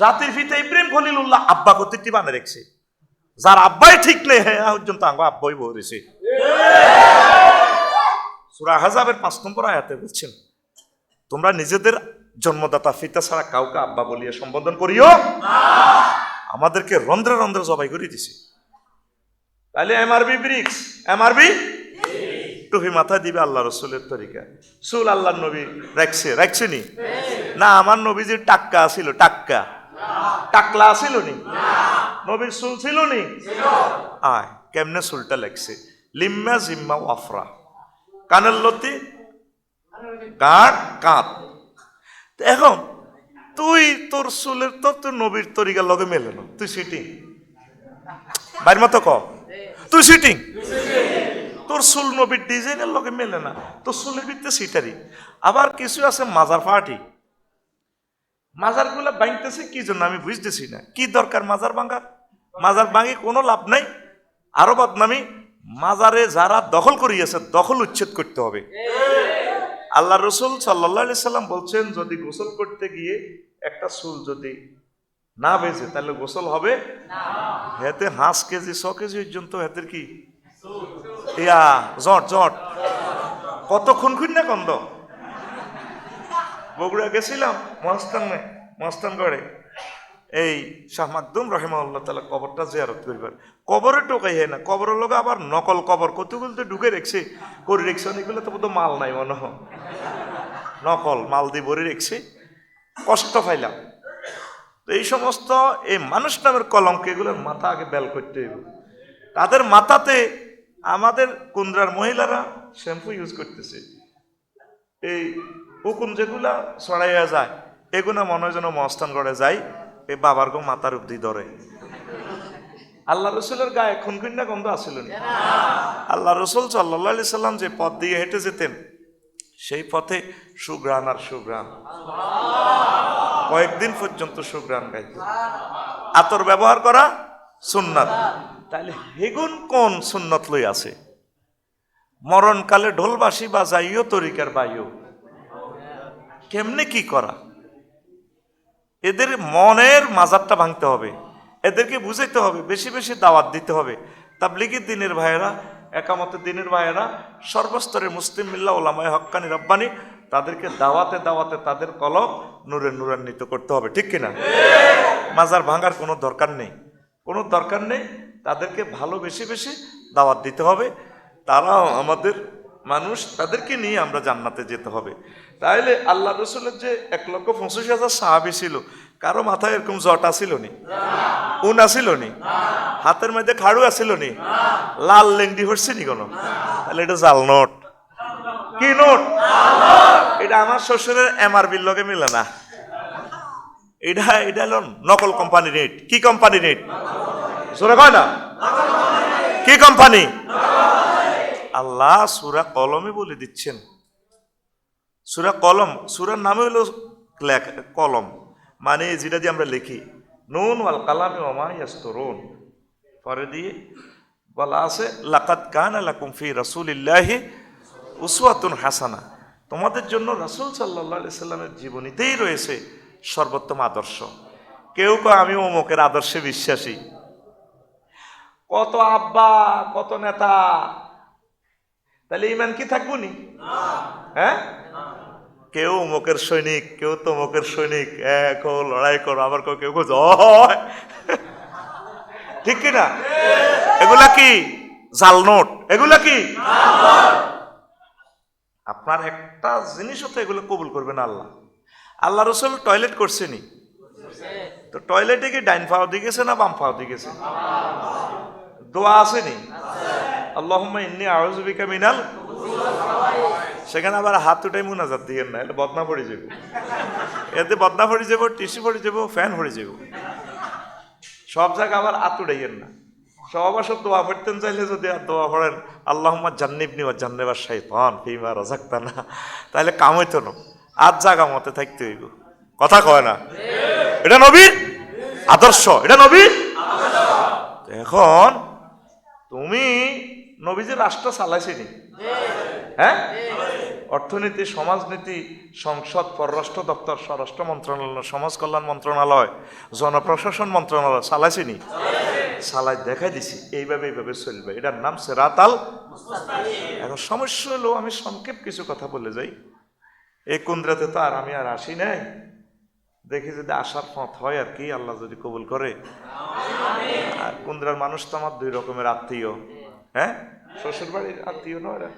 জাতির পিতা ইব্রাহিম খলিলুল্লাহ আব্বা কর্তৃত্ব বানে রেখছে? যার আব্বাই ঠিক নেই হ্যাঁ পর্যন্ত আঙ্গ আব্বাই বলেছে সুরা হাজাবের পাঁচ নম্বর আয়াতে বলছেন, তোমরা নিজেদের জন্মদাতা, ফিতা ছাড়া কাউকে আব্বা বলিয়ে সম্বোধন করিও? আমাদেরকে রন্ধ্রে রন্ধ্রে জবাই করে দিছে। তাহলে এমআরবি ব্রিক্স এমআরবি টুপি মাথায় দিবে আল্লাহ রসুলের তরিকা। সুল আল্লাহ নবী, রাখছে রাখছে নি? না, আমার নবীজির টাক্কা ছিল, টাক্কা। টাকলা ছিল নি? নবীর সুল ছিল নি? আয়, কেমনে সুলটা লেখছে লিম্মা জিম্মা ওয়াফরা। কানের লতি? কাঁধ তো এখন, তুই তোর চুলের তো তোর নবীর তরিকার লগে মেলে না। তুই সিটিং বাইর মতো ক? তুই সিটিং তোর চুল নবীর ডিজাইনের লগে মেলে না। তোর চুলের ভিতরে সিটারি আবার কিছু আছে মাজার পার্টি। মাজারগুলা ভাঙতেছে, কি জন্য আমি বুঝতেছি না। কি দরকার মাজার ভাঙার? মাজার ভাঙি কোনো লাভ নাই। আরও বদনামি। মাজারে যারা দখল করিয়েছে, দখল উচ্ছেদ করতে হবে। আল্লাহ রসুল সাল্লাহ সাল্লাম বলছেন, যদি গোসল করতে গিয়ে একটা চুল যদি না বেজে তাহলে গোসল হবে হেতে হাঁস কেজি, ছ কেজি পর্যন্ত হেতের কি? ইয়া, জট জট। কত খুন খুন না কন্দ বগুড়া গেছিলাম মহাস্তানে মহাস্তানগড়ে এই শাহ মাকদুম রহেমাল্লাহ তালা কবরটা জিয়ারত করিবার। কবরে টোকাই হয় না, কবরের লোক আবার নকল কবর কতগুলো তো ঢুকে রেখছে, করে রেখছে, অনেকগুলো তো বোধ মাল নাই মনে হয়। নকল মাল দিয়ে ভরে রেখছে, কষ্ট পাইলাম। তো এই সমস্ত এই মানুষ নামের কলঙ্ক, এগুলোর মাথা আগে বেল করতে হইব। তাদের মাথাতে আমাদের কুন্দ্রার মহিলারা শ্যাম্পু ইউজ করতেছে। এই হুকুম যেগুলা ছড়াইয়া যায়, এগুলা মনে যেন মস্তান করে যায় এই বাবার গো মাথার উপদি ধরে। আল্লাহ রসুলের গায়ে খুনখুন্না গন্ধ আসিল আল্লাহ রসুল সাল্লাহ সাল্লাম যে পথ দিয়ে হেঁটে যেতেন, সেই পথে সুগ্রাণ আর সুগ্রাণ। কয়েকদিন পর্যন্ত সুগ্রাণ গাইত আতর ব্যবহার করা সুন্নাত। তাহলে হেগুন কোন সুন্নত লই আছে? মরণকালে ঢোলবাসী বা যাইও তরিকার বাইও। কেমনে কি করা? এদের মনের মাজারটা ভাঙতে হবে। এদেরকে বুঝাইতে হবে, বেশি বেশি দাওয়াত দিতে হবে। তাবলিগের দিনের ভাইয়েরা, একামতের দিনের ভাইয়েরা, সর্বস্তরের মুসলিম মিল্লা, ওলামায় হক্কানি রব্বানি, তাদেরকে দাওয়াতে দাওয়াতে তাদের কলম নূরে নূরান্বিত করতে হবে। ঠিক কিনা? মাজার ভাঙার কোনো দরকার নেই। কোনো দরকার নেই, তাদেরকে ভালো বেশি বেশি দাওয়াত দিতে হবে। তারাও আমাদের মানুষ, তাদেরকে নিয়ে আমরা জান্নাতে যেতে হবে। তাইলে আল্লাহ রসুলের যে এক লক্ষ পঁচিশ হাজার সাহাবি ছিল, কারও মাথায় এরকম জট আসিল নি উন আসিল নি হাতের মধ্যে খাড়ু আসিল নি লাল লেংডি হচ্ছে নি কোনো? তাহলে এটা জাল নোট। কি নোট? এটা আমার শ্বশুরের এমআরবির লগে মিলে না। এটা এটা হলো নকল কোম্পানি নেট। কি কোম্পানি নেট? জোরে কয় না? কি কোম্পানি? আল্লাহ সুরা কলমে বলে দিচ্ছেন। সুরা কলম সুরার নামে হলো লেখ- কলম। মানে যেটা দিয়ে আমরা লিখি নুন ওয়াল কালামে ওমা ইয়াস্তরুন। পরে দিয়ে বলা আছে লাকাত কান লাকুম ফি রাসূলিল্লাহি উসওয়াতুন হাসানা। তোমাদের জন্য রাসূল আলাইহি সাল্লামের জীবনীতেই রয়েছে সর্বোত্তম আদর্শ। কেউ কয় আমি অমুকের আদর্শে বিশ্বাসী। কত আব্বা কত নেতা। তাহলে ইমান কি থাকব নি। হ্যাঁ? কেউ অমুকের সৈনিক, কেউ তমুকের সৈনিক। এক লড়াই করো, আবার কেউ কেউ ঠিক কি না? এগুলা কি? জাল নোট। এগুলা কি? আপনার একটা জিনিসও তো এগুলো কবুল করবেন আল্লাহ। আল্লাহ রসুল টয়লেট করছেনি তো টয়লেটে কি ডাইন পাও দিয়ে গেছে না বাম পাও দিয়ে গেছে? দোয়া আসেনি আল্লাহুম্মা ইন্নি আউযুবিকা মিনাল সেখানে আবার হাত উঠাই মুনাজাত দিয়েন না, এটা বদনা পড়ে যাব। এতে বদনা পড়ে যাব টিসি পড়ে যাব, ফ্যান পড়ে যাব। সব জায়গা আবার হাত উঠাইয়েন না। সব সব দোয়া পড়তেন চাইলে যদি আর দোয়া পড়েন, আল্লাহুম্মা জান্নিবনি ওয়া জান্নিবার শাইতান, ফিমা রাযাকতানা। তাহলে কাম হইতো না। আজ জায়গা মতে থাকতে হইব। কথা কয় না? এটা নবীর আদর্শ। এটা নবীর এখন তুমি নবীজি রাষ্ট্র চালাইছিনি। হ্যাঁ? অর্থনীতি, সমাজনীতি, সংসদ, পররাষ্ট্র দপ্তর, স্বরাষ্ট্র মন্ত্রণালয়, সমাজ কল্যাণ মন্ত্রণালয়, জনপ্রশাসন মন্ত্রণালয় চালাইছিনি? চালাই দেখাই দিছি, এইভাবে এইভাবে চলবে। এটার নাম সেরাতাল এখন সমস্যা হলো, আমি সংক্ষেপ কিছু কথা বলে যাই। এই কুন্দ্রাতে তো আর আমি আর আসি নাই। দেখি যদি আসার পথ হয় আর কি, আল্লাহ যদি কবুল করে। আর কুন্দ্রার মানুষ তো আমার দুই রকমের আত্মীয়। হ্যাঁ? শ্বশুর বাড়ির আত্মীয় নয় এরা?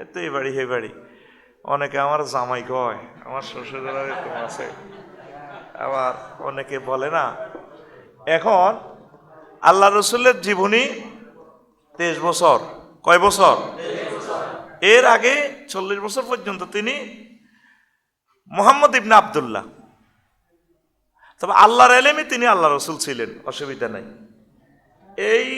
এই তো এই বাড়ি হে বাড়ি। অনেকে আমার জামাই কয়, আমার শ্বশুরের এরকম আছে। আবার অনেকে বলে না, এখন আল্লাহ রসুলের জীবনী তেইশ বছর। কয় বছর? এর আগে চল্লিশ বছর পর্যন্ত তিনি মোহাম্মদ ইবনা আবদুল্লাহ। তবে আল্লাহর এলেমে তিনি আল্লাহ রসুল ছিলেন, অসুবিধা নাই। এই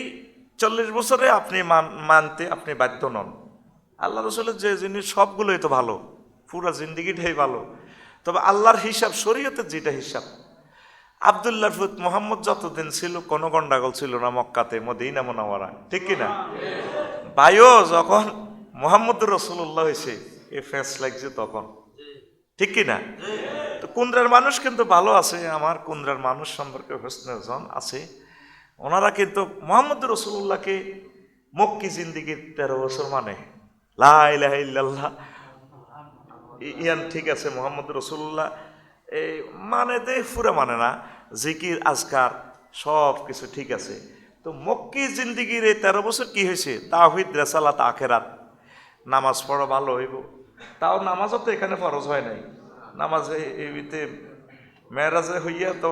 চল্লিশ বছরে আপনি মান- মানতে আপনি বাধ্য নন। আল্লাহ রসুলের যে জিনিস, সবগুলোই তো ভালো। পুরো জিন্দিগিটাই ভালো। তবে আল্লাহর হিসাব, শরীয়তের যেটা হিসাব। আবদুল্লাহ ফুত মোহাম্মদ যতদিন ছিল, কোনো গন্ডাগোল ছিল না মক্কাতে, মদিনা মোনাওয়ারা। ঠিক কিনা বায়ু যখন মোহাম্মদ রসুল্লাহ হয়েছে, এ ফেস লাগছে তখন। ঠিক কিনা তো কুন্দ্রার মানুষ কিন্তু ভালো আছে, আমার কুন্দ্রার মানুষ সম্পর্কে হোসনেজন আছে। ওনারা কিন্তু মোহাম্মদ রসুল্লাহকে মক্কি জিন্দিগির তেরো বছর মানে লাহ ইয়ান ঠিক আছে, মোহাম্মদ রসুল্লাহ এই মানে দে পুরা মানে না, জিকির, আজকার, সব কিছু ঠিক আছে। তো মক্কি জিন্দিগির এই তেরো বছর কি হয়েছে? তাহিদ রেসালাত, আখেরাত। নামাজ পড়া ভালো হইব। তাও নামাজও তো এখানে ফরজ হয় নাই। নামাজে এইতে মেয়েরাজে হইয়া তো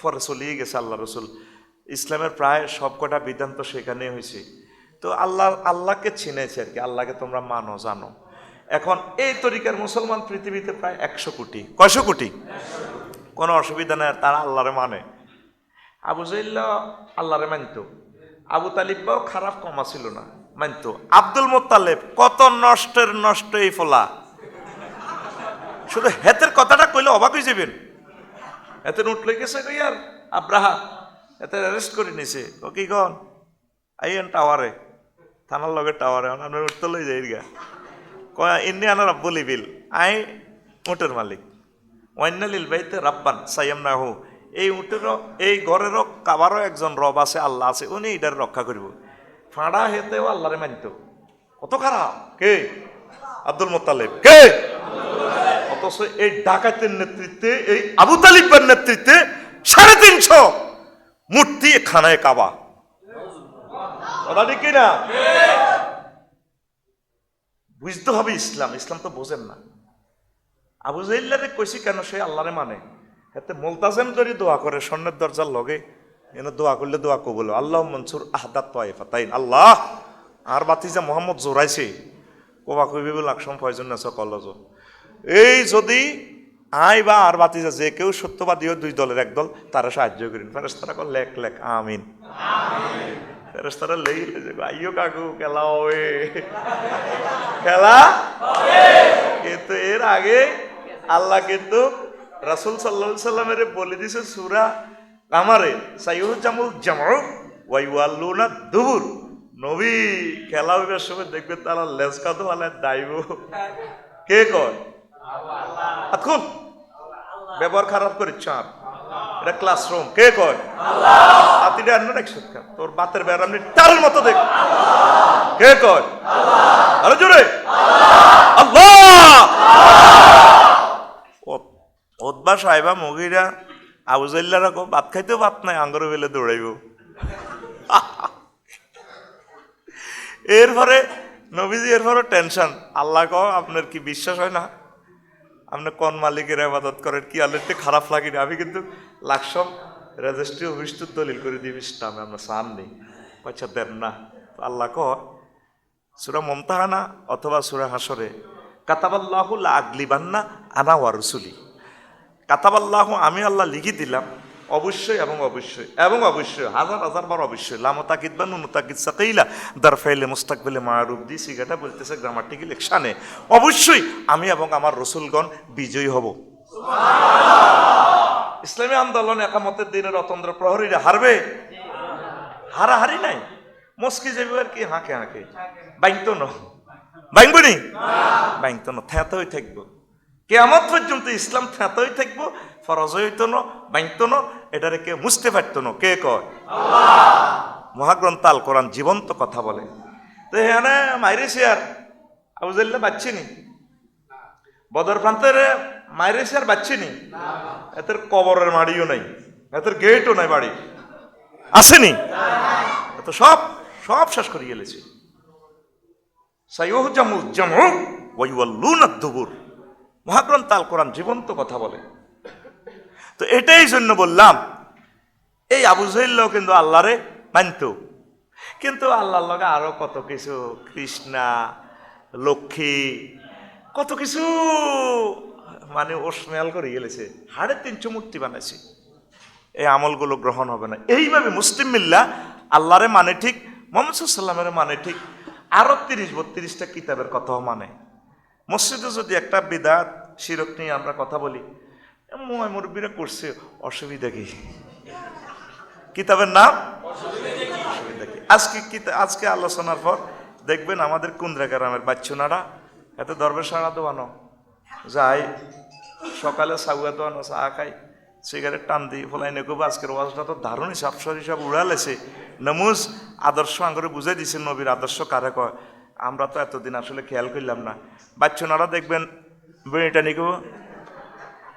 ফরে চলিয়ে গেছে আল্লাহ রসুল। ইসলামের প্রায় সবকটা বিধান তো সেখানে হয়েছে। তো আল্লাহ, আল্লাহকে চিনেছে আর কি, আল্লাহকে তোমরা মানো, জানো। এখন এই তরিকার মুসলমান পৃথিবীতে প্রায় একশো কোটি, কয়শো কোটি? কোনো অসুবিধা নেই তারা আল্লাহরে মানে। আবু জাইল্লা আল্লাহরে মানত। আবু তালিবাও খারাপ কমা ছিল না, মানত। আব্দুল মোত্তালেব, কত নষ্টের নষ্ট এই ফলা। শুধু হেতের কথাটা কইলে অবাক হয়ে যাবেন। নোট লই গেছে আর আব্রাহা এতে অ্যারেস্ট করে নিছে। ও কি কন? আইয়েন টাওয়ারে। থানার লগে টাওয়ারে আমি উঠতে লই যাই গা। কয় ইন্নি আনার বলি বিল আই উটের মালিক। ওয়ান্নালিল বাইতে রাব্বান সাইয়াম না হু এই উটেরও, এই ঘরেরও কাবারও একজন রব আছে, আল্লাহ আছে, উনি এটার রক্ষা করিব। ফাঁড়া হেতেও আল্লাহরে মানত। কত খারাপ? কে? আব্দুল মোত্তালেব। কে? অথচ এই ডাকাতের নেতৃত্বে, এই আবু তালিবের নেতৃত্বে সাড়ে তিনশো মূর্তি খানায় কাবা। কথা ঠিক না বুঝতে হবে ইসলাম ইসলাম তো বোঝেন না। আবু জাইল্লারে কইছি কেন সে আল্লাহরে মানে? এতে মোলতাজেম যদি দোয়া করে, স্বর্ণের দরজার লগে এনে দোয়া করলে দোয়া কবল আল্লাহ মনসুর আহদাত তোয়াইফা তাই আল্লাহ, আর বাতি যে মোহাম্মদ জোরাইছে কবা কইবি বলে আকসম প্রয়োজন আছে কলজ এই যদি আই বা আর বাতি যে কেউ সত্যবাদীও দুই দলের এক দল, তারা সাহায্য করেন। ফেরেস্তারা কল লেখ লেখ, আমিন। ফেরেস্তারা লেই যে আইও কাকু, খেলা হবে। খেলা কিন্তু এর আগে আল্লাহ কিন্তু রাসুল সাল্লা সাল্লামের বলে দিছে সুরা আমারে সাইহুজামুল জামাউ ওয়াইওয়াল্লুনা দুবুর। নবী খেলা হইবার সময় দেখবে তারা লেজকা আলে দাইব কে কয়? এখন ব্যবহার খারাপ করে চাপ। এটা ক্লাসরুম কে কয়? হাতিটা আন্ন একশো তোর বাতের বেড়া আপনি তার মতো দেখ। কে কয়? আরও জোরে। আল্লাহ। ওদবা সাহেবা মগিরা আবুজাইল্লা রাখো ভাত খাইতেও ভাত নাই আঙ্গর বেলে দৌড়াইব। এরপরে নবীজি এরপরে টেনশন আল্লাহ কও আপনার কি বিশ্বাস হয় না? আপনি কোন মালিকের আবাদত করেন? কি একটু খারাপ লাগে না? আমি কিন্তু লাকসম রেজিস্ট্রি তো দলিল করে দিই, ইসলাম আমরা সামনে নেই। আচ্ছা দেন না। আল্লাহ ক সুরা মমতাহানা অথবা সুরা হাসরে কাতাবাল্লাহ আগলিবান্না আনা ওয়ারসুলি কাতাবাল্লাহ আমি আল্লাহ লিখি দিলাম অবশ্যই এবং অবশ্যই এবং অবশ্যই হাজার হাজার বার অবশ্যই লামো তাকিদ বা নুনু তাকিদ সাকাইলা দার ফাইলে মুস্তাকবেলে মারুব দি সিগাটা বলতেছে গ্রামাটিক্যাল লেকশানে। অবশ্যই আমি এবং আমার রসুলগণ বিজয়ী হব। ইসলামী আন্দোলন একামতের দিনের অতন্ত্র প্রহরীরা হারবে? হারাহারি নাই। মস্কি যাবি আর কি হাঁকে হাঁকে। বাইতো ন। ভাঙবনি ভাঙতো না থ্যাঁতই থাকব। কেমন পর্যন্ত ইসলাম থ্যাঁতই থাকব ফরজ হইতো না ভাঙতো না এটারে কে মুছতে পারতো না কে কয়? মহাগ্রন্থ আল কোরআন জীবন্ত কথা বলে। তো এখানে মাইরেছি আর আবুজাল্লা বাচ্চিনি বদর প্রান্তের মাইরেছি আর বাচ্চিনি এদের কবরের মাড়িও নাই এদের গেটও নাই বাড়ি। আসেনি। এত সব সব শেষ করে গেলেছি। সাইয়ুহজামুল জামু ওয়াইওয়াল্লুনা দুবুর। মহাগ্রন্থ আল কোরআন জীবন্ত কথা বলে। তো এটাই জন্য বললাম, এই আবু জহিল্লাও কিন্তু আল্লাহরে মানত। কিন্তু আল্লাহর লগে আরও কত কিছু, কৃষ্ণা, লক্ষ্মী, কত কিছু মানে ও স্মেল করে গেলেছে। হাড়ে তিনশো মূর্তি বানাইছে। এই আমলগুলো গ্রহণ হবে না। এইভাবে মুসলিম মিল্লা আল্লাহরে মানে ঠিক, মোহাম্মদ সাল্লামের মানে ঠিক, আরও তিরিশ বত্রিশটা কিতাবের কথাও মানে। মসজিদে যদি একটা বিদাত, শিরক নিয়ে আমরা কথা বলি ময় মুরব্বীরা করছে, অসুবিধা কি? কিতাবের নাম? অসুবিধা কি? আজকে আজকে আলোচনার পর দেখবেন আমাদের কুন্দ্রা গ্রামের বাচ্চুনারা এত দরবেশ সারা দোয়ানো যাই, সকালে সাগুয়া দোয়ানো চা খাই সিগারেট টান দিই ফলাই নেকো আজকের ওয়াজটা তো দারুণ হিসাব হিসাব উড়ালেছে। নমুজ আদর্শ আঙ্গরে বুঝাই দিছে নবীর আদর্শ কারে কয়? আমরা তো এতদিন আসলে খেয়াল করলাম না। বাচ্চুনারা দেখবেন বেড়িটা নিকো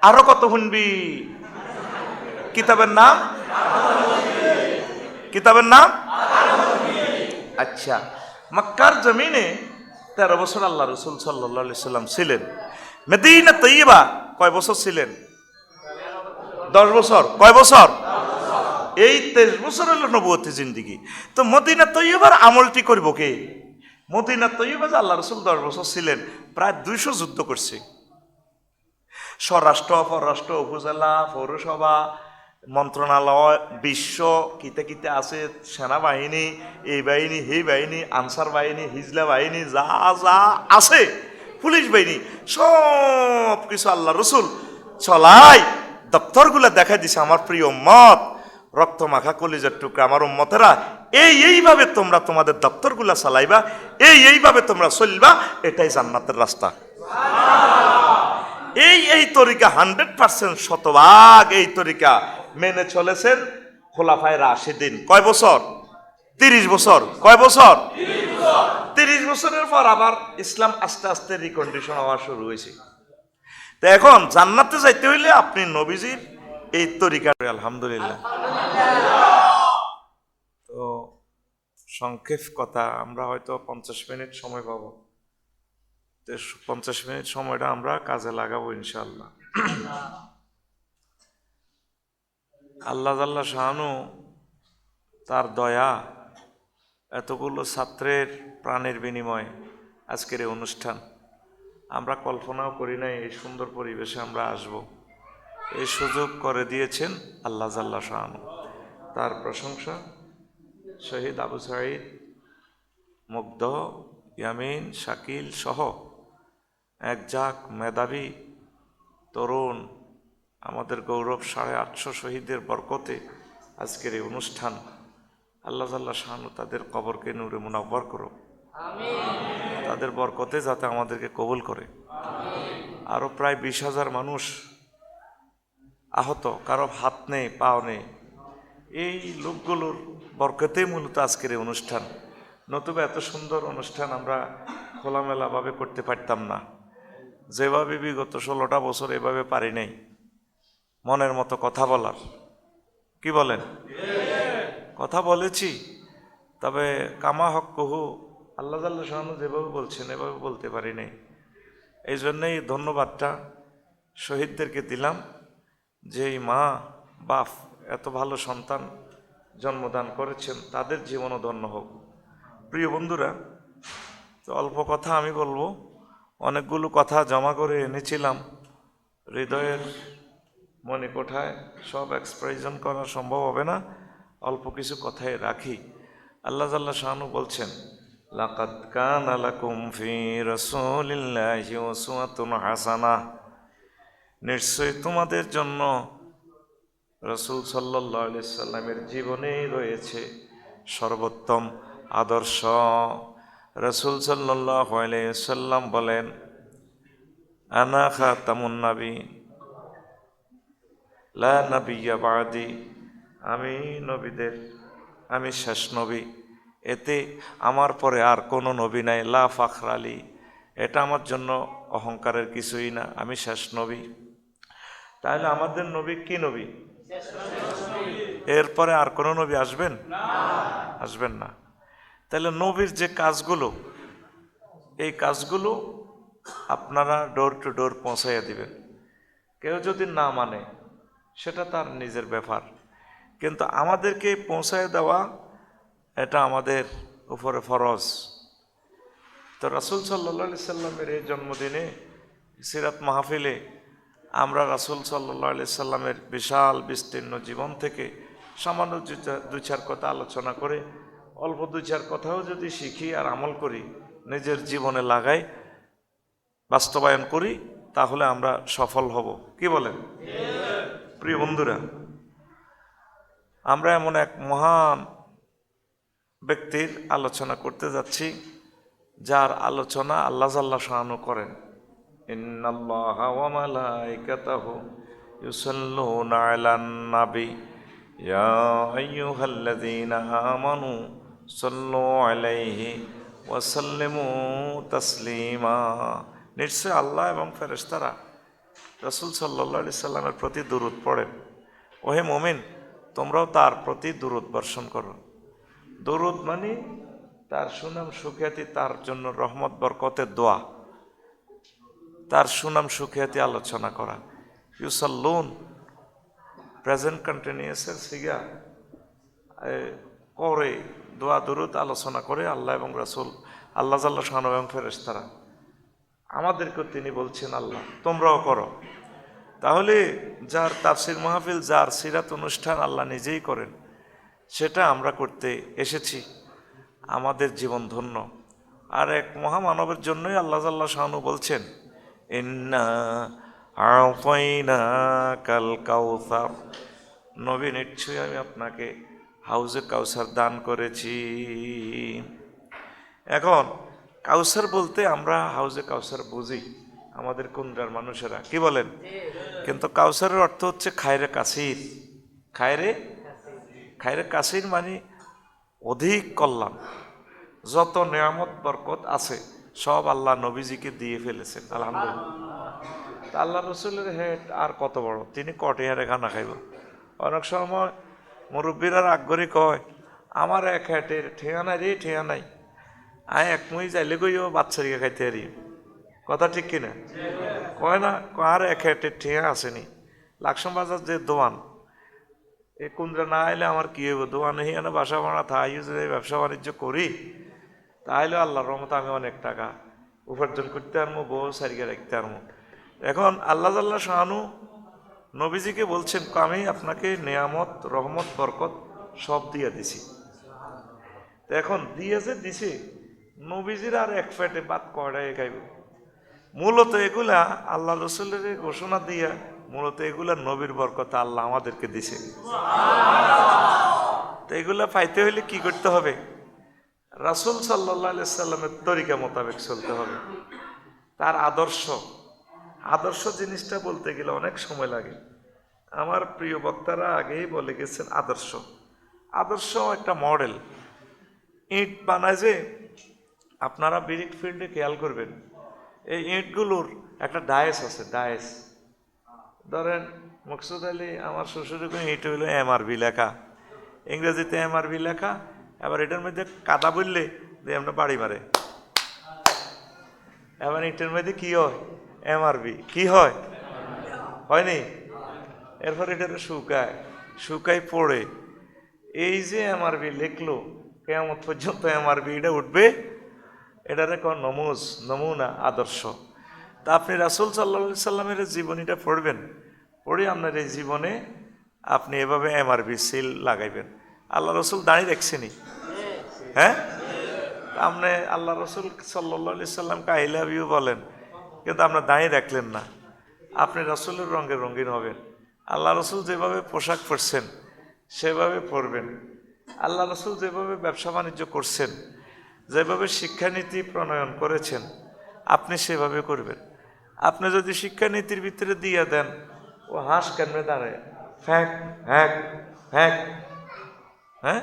আরও কত শুনবি? কিতাবের নাম? কিতাবের নাম? আচ্ছা মক্কার জমিনে তেরো বছর আল্লাহ রসুল সাল্লাম ছিলেন। মেদিনা তৈবা কয় বছর ছিলেন? দশ বছর। কয় বছর? এই তেইশ বছর হলো নবতী জিন্দিগি। তো মদিনা তৈবার আমলটি করব কে? মদিনা তৈবা যে আল্লাহ রসুল দশ বছর ছিলেন, প্রায় দুইশো যুদ্ধ করছে। স্বরাষ্ট্র, পররাষ্ট্র, উপজেলা, পৌরসভা, মন্ত্রণালয়, বিশ্ব, কিতে কিতে আছে, সেনাবাহিনী, এই বাহিনী, সেই বাহিনী, আনসার বাহিনী, হিজলা বাহিনী, যা যা আছে, পুলিশ বাহিনী, সব কিছু আল্লাহ রসুল চলাই। দপ্তরগুলো দেখা দিছে আমার প্রিয় মত রক্ত মাখা কলিজার টুকরা আমার উম্মতেরা, এই, এইভাবে তোমরা তোমাদের দপ্তরগুলা চালাইবা, এই, এইভাবে তোমরা চলবা, এটাই জান্নাতের রাস্তা। এই এই তরিকা হান্ড্রেড পার্সেন্ট শতভাগ এই তরিকা মেনে চলেছেন খোলাফায় রাশিদিন। কয় বছর? তিরিশ বছর। কয় বছর? তিরিশ বছরের পর আবার ইসলাম আস্তে আস্তে রিকন্ডিশন হওয়া শুরু হয়েছে। তো এখন জান্নাতে যাইতে হইলে আপনি নবীজির এই তরিকা আলহামদুলিল্লাহ। তো সংক্ষেপ কথা, আমরা হয়তো পঞ্চাশ মিনিট সময় পাবো। পঞ্চাশ মিনিট সময়টা আমরা কাজে লাগাবো ইনশাল্লাহ আল্লাহ আল্লাহ শাহানু তার দয়া, এতগুলো ছাত্রের প্রাণের বিনিময়ে আজকের এই অনুষ্ঠান। আমরা কল্পনাও করি নাই এই সুন্দর পরিবেশে আমরা আসব। এই সুযোগ করে দিয়েছেন আল্লাহ জাল্লা শাহানু। তার প্রশংসা শহীদ আবু সাঈদ, মুগ্ধ, ইয়ামিন, শাকিল সহ এক যাক মেধাবী তরুণ আমাদের গৌরব সাড়ে আটশো শহীদের বরকতে আজকের এই অনুষ্ঠান। আল্লাহ আল্লাহ শাহানু তাদের কবরকে নূরে মুনাব্বর করো তাদের বরকতে যাতে আমাদেরকে কবুল করে। আরও প্রায় বিশ হাজার মানুষ আহত, কারও হাত নেই, পাও নেই। এই লোকগুলোর বরকতেই মূলত আজকের এই অনুষ্ঠান। নতুবা এত সুন্দর অনুষ্ঠান আমরা খোলামেলাভাবে করতে পারতাম না। যেভাবে বিগত ষোলোটা বছর এভাবে পারি নাই। মনের মতো কথা বলার। কি বলেন? কথা বলেছি। তবে কামা হক কহু আল্লাহ আল্লাহ শাহানু যেভাবে বলছেন, এভাবে বলতে পারি নাই। এই জন্যেই ধন্যবাদটা শহীদদেরকে দিলাম যে এই মা, বাপ এত ভালো সন্তান জন্মদান করেছেন, তাদের জীবনও ধন্য হোক। প্রিয় বন্ধুরা, তো অল্প কথা আমি বলব। অনেকগুলো কথা জমা করে এনেছিলাম। হৃদয়ের মনে কোঠায় সব এক্সপ্রেশন করা সম্ভব হবে না। অল্প কিছু কথায় রাখি। আল্লাহ জাল্লা শাহানু বলছেন, লাকাদ কান আলাকুম ফি রাসূলিল্লাহি উসওয়াতুন হাসানাহ নিশ্চয়ই তোমাদের জন্য রসুল সাল্লাহ সাল্লামের জীবনেই রয়েছে সর্বোত্তম আদর্শ। রসুল সাল্লাহ সাল্লাম বলেন আনা খা তামুন নাবি লা নবিয়া বাদি আমি নবীদের আমি শেষ নবী। এতে আমার পরে আর কোনো নবী নাই লা ফাখরালি এটা আমার জন্য অহংকারের কিছুই না আমি শেষ নবী। তাহলে আমাদের নবী কি নবী? এরপরে আর কোনো নবী আসবেন? আসবেন না। তাহলে নবীর যে কাজগুলো, এই কাজগুলো আপনারা ডোর টু ডোর পৌঁছাইয়া দিবেন। কেউ যদি না মানে সেটা তার নিজের ব্যাপার। কিন্তু আমাদেরকে পৌঁছায় দেওয়া, এটা আমাদের উপরে ফরজ। তো রাসুল সাল্লা সাল্লামের এই জন্মদিনে, সিরাত মাহফিলে আমরা রাসুল সাল্লাহ সাল্লামের বিশাল, বিস্তীর্ণ জীবন থেকে সামান্য দু চার কথা আলোচনা করে অল্প দু চার কথাও যদি শিখি আর আমল করি, নিজের জীবনে লাগাই, বাস্তবায়ন করি, তাহলে আমরা সফল হব। কি বলেন? প্রিয় বন্ধুরা, আমরা এমন এক মহান ব্যক্তির আলোচনা করতে যাচ্ছি, যার আলোচনা আল্লাহ জাল্লা শাহানু করেন। ইন্নাল্লাহ ওয়া মালাইকাতাহু ইউসাল্লুনা আলান নাবি। ইয়া আইয়ুহাল্লাযীনা আমানু সাল্লু আলাইহি ওয়া সাল্লিমু তাসলিমা নিশ্চয় আল্লাহ এবং ফেরেস্তারা রসুল সাল্লাহ আলি সাল্লামের প্রতি দুরুদ পড়েন। ওহে মোমিন, তোমরাও তার প্রতি দুরুদ বর্ষণ করো। দরুদ মানে তার সুনাম, সুখ্যাতি, তার জন্য রহমত, বরকতের দোয়া। তার সুনাম, সুখ্যাতি আলোচনা করা। ইউসাল্লুন প্রেজেন্ট কন্টিনিউসের সিগা করে দোয়া, দরুদ আলোচনা করে আল্লাহ এবং রাসুল, আল্লাহ জাল্লা শাহান এবং ফেরেশতারা, আমাদেরকেও তিনি বলছেন, আল্লাহ, তোমরাও করো। তাহলে যার তাফসির মাহফিল, যার সিরাত অনুষ্ঠান আল্লাহ নিজেই করেন, সেটা আমরা করতে এসেছি। আমাদের জীবন ধন্য। আর এক মহামানবের জন্যই আল্লাহ জাল্লাহ শাহানু বলছেন, ইন্না কাল কাউসার। নবী নিশ্চয়ই আমি আপনাকে হাউজে কাউসার দান করেছি। এখন কাউসার বলতে আমরা হাউজে কাউসার বুঝি, আমাদের কুন্দ্রার মানুষেরা। কি বলেন? কিন্তু কাউসারের অর্থ হচ্ছে খায়রে কাসির। খায়রে? খায়রে কাসির মানে অধিক কল্যাণ। যত নিয়ামত, বরকত আছে, সব আল্লাহ নবীজিকে দিয়ে ফেলেছেন, আলহামদুলিল্লাহ। আল্লাহ রসুলের হেড আর কত বড়? তিনি কটিয়ারে খানা খাইব। অনেক সময় মুরব্বীরা করে কয়, আমার এক ঠেয়া নাই রে, ঠেয়া নাই। আয় এক মুই যাইলে কইও বাচ্চারিকে খাইতে হারি কথা ঠিক কিনা? কয় না আর এক হেটের ঠেয়া আসেনি। লাকসাম বাজার যে দোয়ান, এ কুন্দ্রা না এলে আমার কি হইব? দোয়ান দোয়ানে হিয়ানে বাসা ভাড়া থাই যদি ব্যবসা বাণিজ্য করি তাহলে আল্লাহর রহমত আমি অনেক টাকা উপার্জন করতে পারব বউ সারিকে রাখতে পারব এখন আল্লাহ আল্লাহ শাহানু নবীজিকে বলছেন, আমি আপনাকে নেয়ামত, রহমত, বরকত সব দিয়ে দিছি। এখন দিয়ে যে দিছে, নবীজির আর এক ফ্যাটে বাদ কয়টাই খাইব মূলত এগুলা আল্লাহ রসুলের ঘোষণা দিয়া মূলত এগুলা নবীর বরকত আল্লাহ আমাদেরকে দিছে। তো এগুলা পাইতে হইলে কি করতে হবে? রাসুল সাল্লাহ সাল্লামের তরিকা মোতাবেক চলতে হবে। তার আদর্শ আদর্শ জিনিসটা বলতে গেলে অনেক সময় লাগে। আমার প্রিয় বক্তারা আগেই বলে গেছেন আদর্শ। আদর্শ একটা মডেল। ইট বানায় যে আপনারা বিরিট ফিল্ডে খেয়াল করবেন, এই ইটগুলোর একটা ডায়েস আছে, ডায়েস। ধরেন মকসুদ আলী, আমার শ্বশুরের কোনো ইট হইল এমআরবি লেখা। ইংরেজিতে এমআরবি লেখা, এবার এটার মধ্যে কাদা বললে দিয়ে আমরা বাড়ি মারে। এবার ইটের মধ্যে কি হয়? এমআরবি। কি হয়? হয়নি? এরপর এটা শুকায়। শুকায় পড়ে। এই যে এমআরবি লিখলো কেমন পর্যন্ত এমআরবি এটা উঠবে, এটারে কন নমুজ, নমুনা, আদর্শ। তা আপনি রাসুল সাল্লা সাল্লামের জীবনীটা পড়বেন। পড়ে আপনার এই জীবনে আপনি এভাবে এমআরবি সিল লাগাইবেন। আল্লাহ রসুল দাঁড়িয়ে দেখছেনি হ্যাঁ? আপনি আল্লাহ রসুল সাল্লি সাল্লামকে আই ইউ বলেন। কিন্তু আপনার দাঁড়িয়ে রাখলেন না। আপনি রসুলের রঙে রঙিন হবেন। আল্লাহ রসুল যেভাবে পোশাক পরছেন, সেভাবে পরবেন। আল্লাহ রসুল যেভাবে ব্যবসা বাণিজ্য করছেন, যেভাবে শিক্ষানীতি প্রণয়ন করেছেন, আপনি সেভাবে করবেন। আপনি যদি শিক্ষানীতির ভিতরে দিয়ে দেন, ও হাঁস কেমনে দাঁড়ায়? ফ্যাঁক ফ্যাঁক ফ্যাঁক। হ্যাঁ?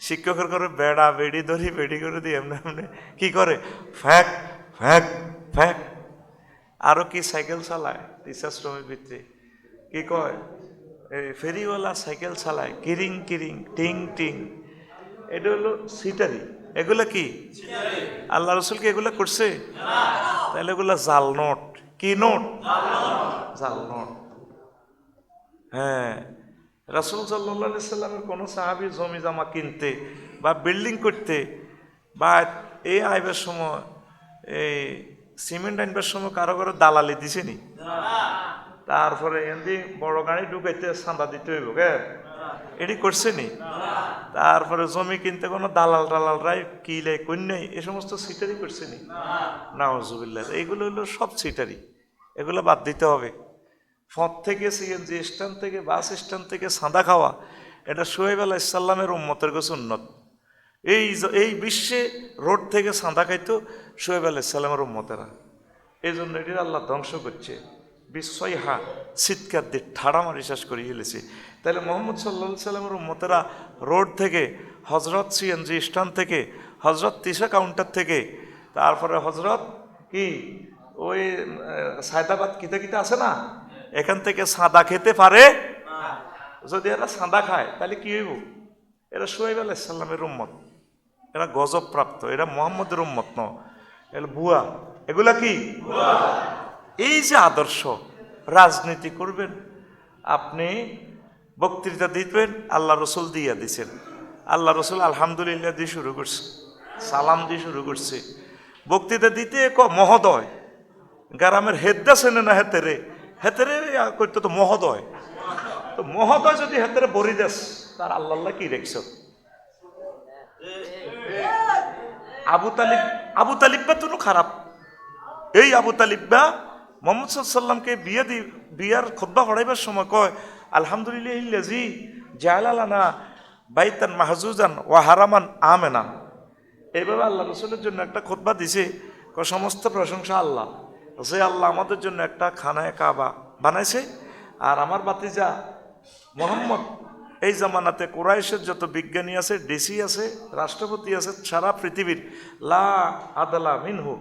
শিক্ষকের করে বেড়া, বেড়ি ধরি, বেড়ি করে দিয়ে এমনি এমনি কি করে? ফ্যাঁক ফ্যাঁক ফ্যাঁক। আরও কি সাইকেল চালায়? টিচার ভিত্তি। কি কয়? এই ফেরিওয়ালা সাইকেল চালায়। কিরিং কিরিং টিং টিং। এটা হলো সিটারি এগুলা কি? আল্লাহ রসুল কি এগুলা করছে তাহলে এগুলা জাল নোট। কি নোট? জাল নোট। হ্যাঁ রাসুল সাল্লাহ সাল্লামের কোনো সাহাবি জমি জমা কিনতে বা বিল্ডিং করতে বা এই আইবার সময় এই সিমেন্ট আনবার সময় কারও কারও দালালি দিছেনি? তারপরে এমনি বড় গাড়ি ঢুকাইতে চাঁদা দিতে হইব, কে? এটি করছে নি তারপরে জমি কিনতে কোনো দালাল টালাল টালালরাই কিলে কন্যাই এ সমস্ত সিটারি করছে নি নাওজুবিল্লাহ এইগুলো হলো সব সিটারি এগুলো বাদ দিতে হবে। ফত থেকে সিএনজি স্ট্যান্ড থেকে বাস স্ট্যান্ড থেকে সাদা খাওয়া, এটা সোহেব আলাহ ইসাল্লামের উম্মতের কাছে উন্নত। এই এই বিশ্বে রোড থেকে সাদা খাইতো সোহেব আলাহ ইসাল্লামের উম্মতেরা। এই জন্য এটির আল্লাহ ধ্বংস করছে। বিস্ময় হা চিৎকার দিয়ে ঠাড়া মারি শেষ করে ফেলেছে। তাহলে মোহাম্মদ সাল্লা সাল্লামের উম্মতেরা রোড থেকে হজরত সিএনজি স্ট্যান্ড থেকে হজরত তিসা কাউন্টার থেকে, তারপরে হজরত কি, ওই সায়দাবাদ কিতে কিতে আছে না? এখান থেকে সাদা খেতে পারে? যদি এরা সাদা খায় তাহলে কি হইব? এরা সোহেব আলাইসাল্লামের উম্মত। এরা গজব প্রাপ্ত এরা মোহাম্মদের উম্মত ন। এগুলো বুয়া এগুলা কি? এই যে আদর্শ রাজনীতি করবেন আপনি বক্তৃতা দিবেন আল্লাহ রসুল দিয়া দিছেন। আল্লাহ রসুল আলহামদুলিল্লাহ দিয়ে শুরু করছে সালাম দিয়ে শুরু করছে। বক্তৃতা দিতে ক মহোদয় গ্রামের হেদ্দা চেনে না হেতেরে? হেতেরে করতে তো মহোদয়। তো মহোদয় যদি হেতেরে বরি দেস তার আল্লাহ আল্লাহ কি রেখছ? আবু তালিব, আবু তালিব্বা তো খারাপ। এই আবু তালিব্বা মোহাম্মদ সাল্লামকে বিয়ে দি, বিয়ার খোদ্া পড়াইবার সময় কয়, আলহামদুলিল্লাহ ইল্লাজি জালালানা বাইতান মাহজুজান ওয়া হারামান আমেনা এইভাবে আল্লাহ রসুলের জন্য একটা খোদবা দিছে। সমস্ত প্রশংসা আল্লাহ। যে আল্লাহ আমাদের জন্য একটা খানায় কাবা বানাইছে। আর আমার বাতিজা মোহাম্মদ এই জামানাতে কোরাইশের যত বিজ্ঞানী আছে ডিসি আছে রাষ্ট্রপতি আছে সারা পৃথিবীর লা আদালা মিনহু।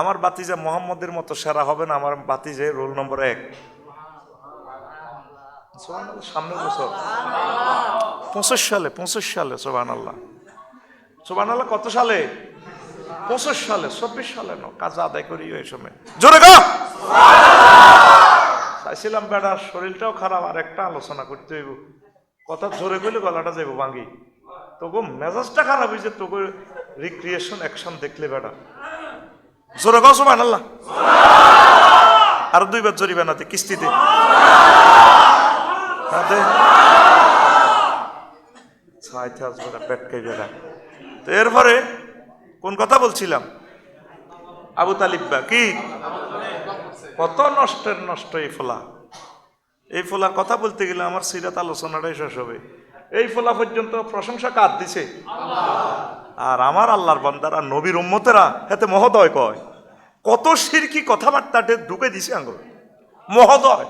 আমার বাতিজা মোহাম্মদের মতো সেরা হবে না আমার বাতিজে রোল নম্বর এক। সামনের বছর পঁচিশ সালে পঁচিশ সালে সোবান আল্লাহ সোবান আল্লাহ কত সালে? পঁচিশ সালে চব্বিশ সালে ন কাজ আদায় করি ওই সময়। জোরে গা চাইছিলাম বেড়ার শরীরটাও খারাপ আর একটা আলোচনা করতে হইব। কথা জোরে কইলে গলাটা যাইব ভাঙ্গি। তোকে মেজাজটা খারাপ হয়েছে তোকে রিক্রিয়েশন অ্যাকশন দেখলে বেড়া জোরে সোবান আল্লাহ আর দুইবার জরিবে নাতে কিস্তিতে। হ্যাঁ, তো এরপরে কোন কথা বলছিলাম? আবু তালিব্বা কি? কত নষ্টের নষ্ট এই ফোলা। এই ফোলার কথা বলতে গেলে আমার সিরাত আলোচনাটাই শেষ হবে। এই ফোলা পর্যন্ত প্রশংসা কার দিছে? আর আমার আল্লাহর বান্দারা নবীর উম্মতেরা এতে মহোদয় কয় কত সিরকি কথাবার্তাটে ঢুকে দিছে আঙ্গুল। মহোদয়।